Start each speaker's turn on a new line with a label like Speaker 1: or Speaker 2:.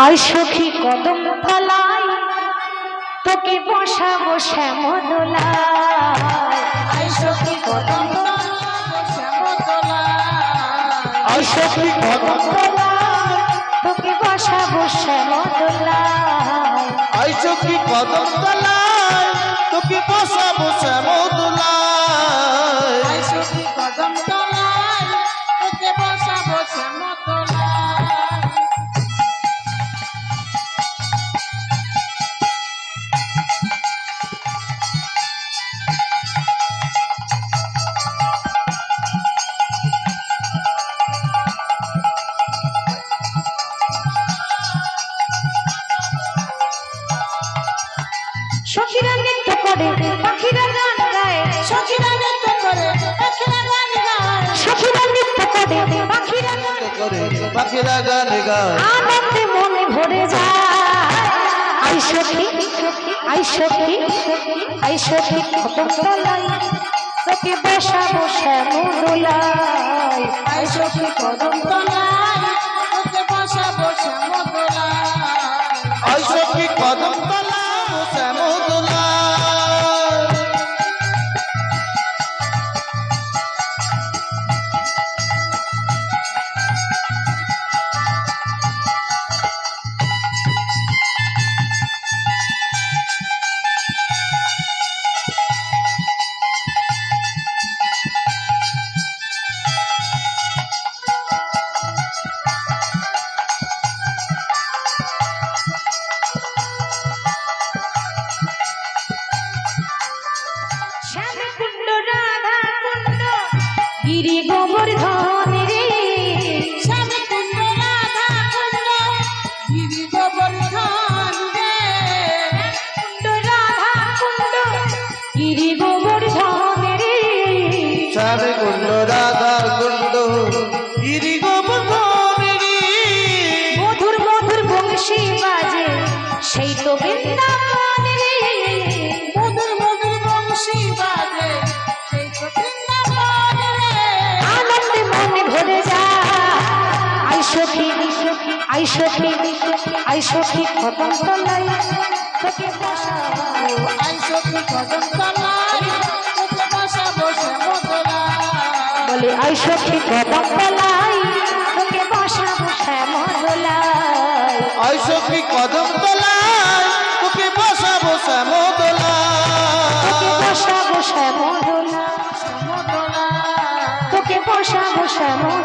Speaker 1: I সখী কদম তলায় তোকে বসাবো শ্যামদোলায় আই সখী কদম আই সখী কদম তোকে বসাবো শ্যামদোলায়
Speaker 2: আইসো কি কদম তোকে বসাবো
Speaker 1: পাখিরা গান গায়। আনন্দে মনে ভরে যায়। আই সখী, আই তোকে বসাবো শ্যামদোলায় আই সখী গিরি গোবর্ধন রে। শ্যামকুণ্ড রাধা কুণ্ড গিরি গোবর্ধন কুণ্ড রাধা কুণ্ড গিরি গোবর্ধন রে।
Speaker 2: গিরি গোবর্ধনেরি
Speaker 1: মধুর মধুর বংশী বাজে সেই তো বৃন্দাবন রে। মধুর মধুর বংশী বাজে। আই সখী আই সখী কদম তলায় তোকে বসাবো আই সখী কদম তলায় তোকে বসাবো শ্যামদোলায় বলে আই সখী তোকে বসাবো
Speaker 2: কদম তোকে বসাবো
Speaker 1: তোকে তোকে বসাবো শ্যামদোলায়